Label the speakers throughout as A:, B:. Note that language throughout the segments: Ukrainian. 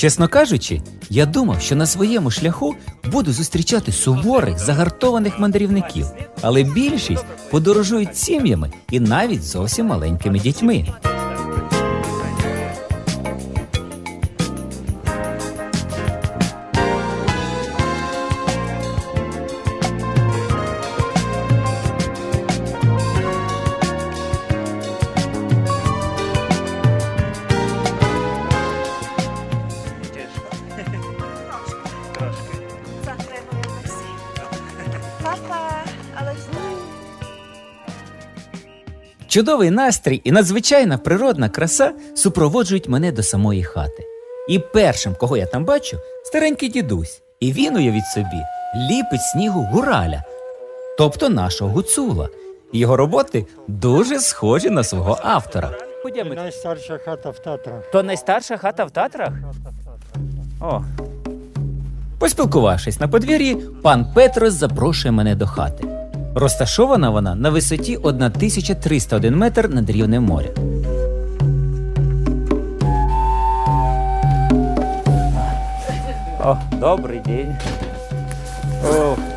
A: Чесно кажучи, я думав, що на своєму шляху буду зустрічати суворих, загартованих мандрівників, але більшість подорожують сім'ями і навіть зовсім маленькими дітьми. Чудовий настрій і надзвичайна природна краса супроводжують мене до самої хати. І першим, кого я там бачу, старенький дідусь. І він, уявіть собі, ліпить снігу гураля, тобто нашого гуцула. Його роботи дуже схожі на свого автора.
B: Najstarsza chata w Tatrach.
A: То найстарша хата в Татрах? О. Поспілкувавшись на подвір'ї, пан Петрос запрошує мене до хати. Розташована вона на висоті 1301 метр над рівнем моря. О, добрий день. О.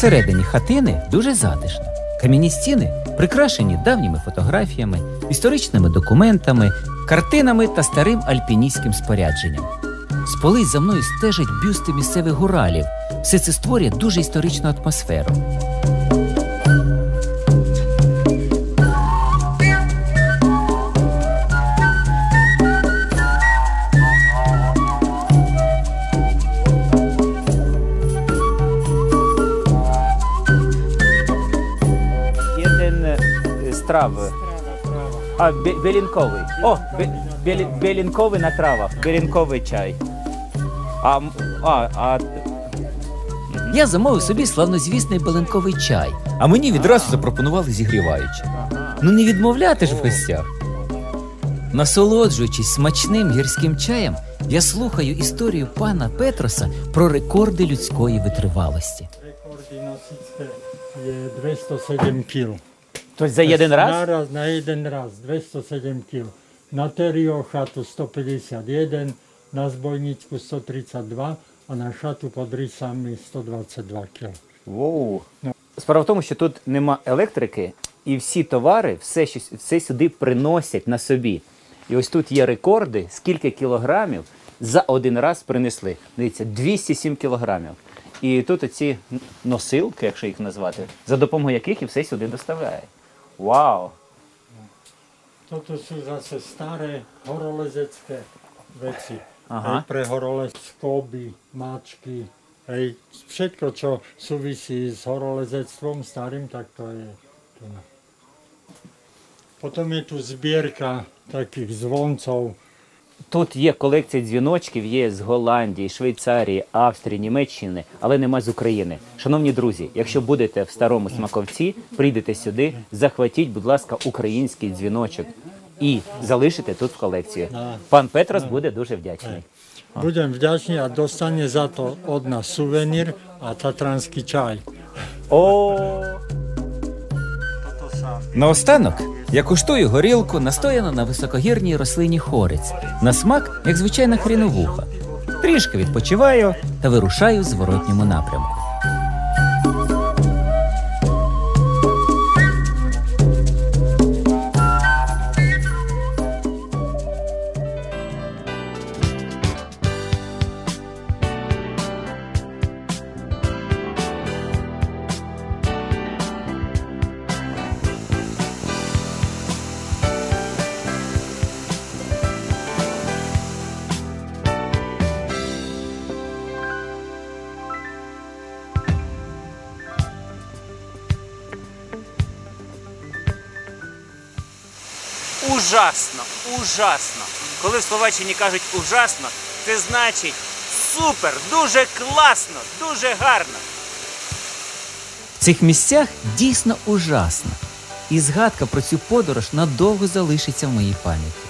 A: Всередині хатини дуже затишно. Кам'яні стіни прикрашені давніми фотографіями, історичними документами, картинами та старим альпіністським спорядженням. З полиць за мною стежать бюсти місцевих гуралів. Все це створює дуже історичну атмосферу. Z trawy. A, белінковий. О, белінковий на травах. Белінковий чай. А, м- а, а... Я замовив собі славнозвісний белинковий чай, а мені відразу запропонували зігріваючи. Ну не відмовляти ж в гостях. Насолоджуючись смачним гірським чаєм, я слухаю історію пана Петроса про рекорди людської витривалості.
B: Rekordy nosice je 207 kg.
A: Тобто за один раз?
B: Naraz na jeden raz 207 kg. Na Terio chatu 151, na zbojniczku 132, a na szatu pod rysami 122 kg.
A: Воу. Справа в тому, що тут нема електрики, і всі товари, все, все сюди приносять на собі. І ось тут є рекорди, скільки кілограмів за один раз принесли. Дивіться, 207 кілограмів. І тут оці носилки, якщо їх назвати, за допомогою яких і все сюди доставляє. Wow.
B: Toto sú zase staré horolezecké veci.
A: Aha.
B: Hej, pre horolez skoby, mačky, hej, všetko, čo súvisí s horolezectvom starým, tak to je tu. Potom je tu zbierka takých zvoncov,
A: Тут є колекція дзвіночків, є з Голландії, Швейцарії, Австрії, Німеччини, але нема з України. Шановні друзі, якщо будете в старому смаковці, прийдете сюди, захватіть, будь ласка, український дзвіночок і залишите тут в колекцію. Пан Петрос буде дуже вдячний.
B: Budem vďačný a dostane za to od nás suvenír a tatranský čaj.
A: О! Наостанок я куштую горілку, настояну на високогірній рослині хорець. На смак, як звичайна хріновуха. Трішки відпочиваю та вирушаю в зворотньому напрямку.
C: Ужасно, ужасно. Коли в Словаччині кажуть ужасно, це значить супер, дуже класно, дуже гарно.
A: В цих місцях дійсно ужасно. і згадка про цю подорож надовго залишиться в моїй пам'яті.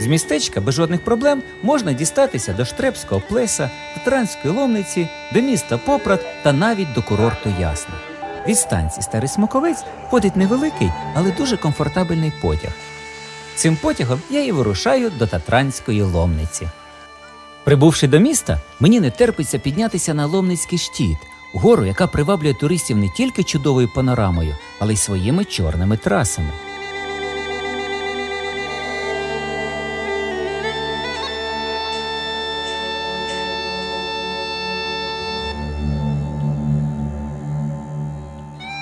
A: З містечка без жодних проблем можна дістатися до Штрепського плеса, Татранської ломниці, до міста Попрат та навіть до курорту Ясна. Від станції Старий Смоковець ходить невеликий, але дуже комфортабельний потяг. Цим потягом я і вирушаю до Татранської ломниці. Прибувши до міста, мені не терпиться піднятися на Ломницький щит, гору, яка приваблює туристів не тільки чудовою панорамою, але й своїми чорними трасами.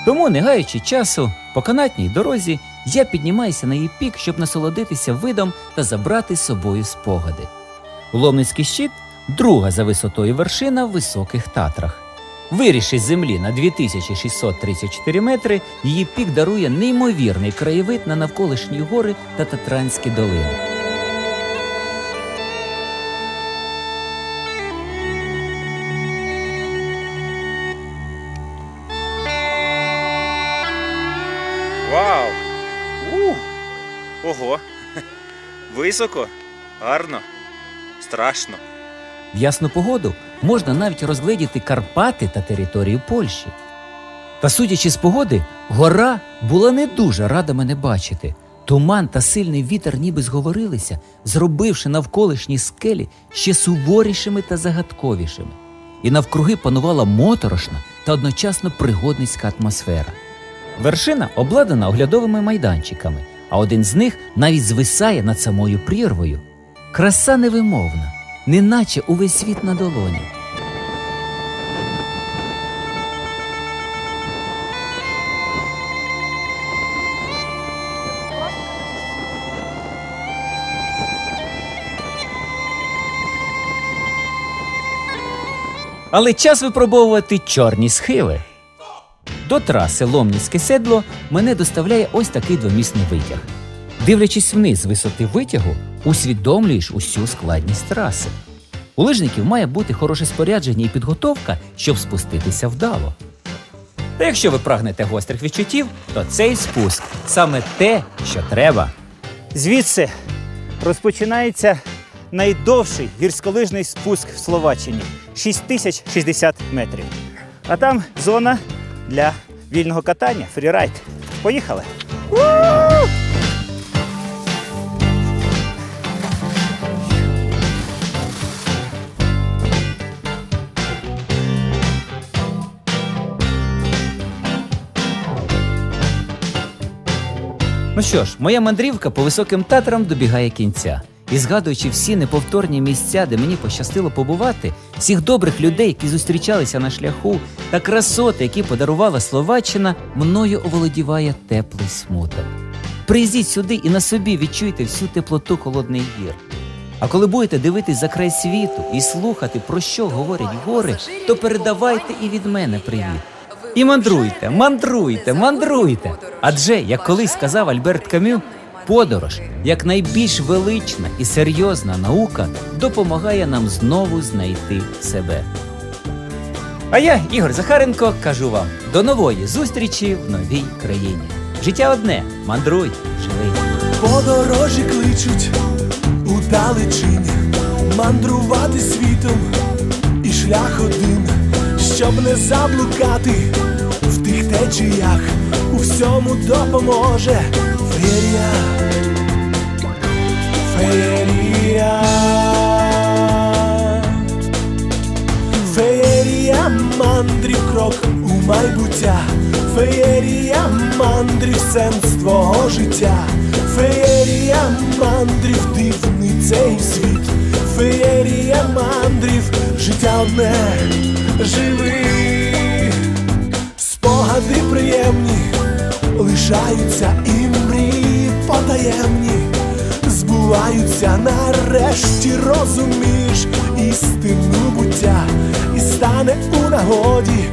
A: Тому, не гаючи часу, по канатній дорозі я піднімаюся на її пік, щоб насолодитися видом та забрати з собою спогади. Ломницький щит друга за висотою вершина в високих татрах. Виріши з землі на 2634 метри, її пік дарує неймовірний краєвид на навколишні гори та Татранські долини.
C: Високо, гарно, страшно.
A: В ясну погоду можна навіть розгледіти Карпати та територію Польщі. Та судячи з погоди, гора була не дуже рада мене бачити. Туман та сильний вітер ніби зговорилися, зробивши навколишні скелі ще суворішими та загадковішими. І навкруги панувала моторошна та одночасно пригодницька атмосфера. Вершина обладнана оглядовими майданчиками, а один з них навіть звисає над самою прірвою. Краса невимовна, неначе увесь світ на долоні. Але час випробовувати чорні схили. До траси Ломніцьке седло мене доставляє ось такий двомісний витяг. Дивлячись вниз з висоти витягу, усвідомлюєш усю складність траси. У лижників має бути хороше спорядження і підготовка, щоб спуститися вдало. Та якщо ви прагнете гострих відчуттів, то цей спуск саме те, що треба.
D: Звідси розпочинається найдовший гірськолижний спуск в Словаччині 6060 метрів. А там зона для вільного катання, фрірайд. Поїхали!
A: Ну що ж, моя мандрівка по високим татрам добігає кінця. І згадуючи всі неповторні місця, де мені пощастило побувати, всіх добрих людей, які зустрічалися на шляху, та красоти, які подарувала Словаччина, мною оволодіває теплий смуток. Приїздіть сюди і на собі відчуйте всю теплоту холодних гір. А коли будете дивитись за край світу і слухати, про що говорять гори, то передавайте і від мене привіт. І мандруйте, мандруйте, мандруйте. Адже, як колись сказав Альберт Камю, подорож, як найбільш велична і серйозна наука, допомагає нам знову знайти себе. А я, Ігор Захаренко, кажу вам до нової зустрічі в новій країні. Життя одне, мандруй, живи.
E: Подорожі кличуть у далечині, мандрувати світом і шлях один, щоб не заблукати в тих течіях, у всьому допоможе феєрія, феєрія, феєрія мандрів крок у майбуття, феєрія мандрів сенс твого життя, феєрія мандрів дивний цей світ, феєрія мандрів, життя одне, живи, спогади приємні, лишаються і мрії потаємні, збуваються нарешті, розумієш істину буття, і стане у нагоді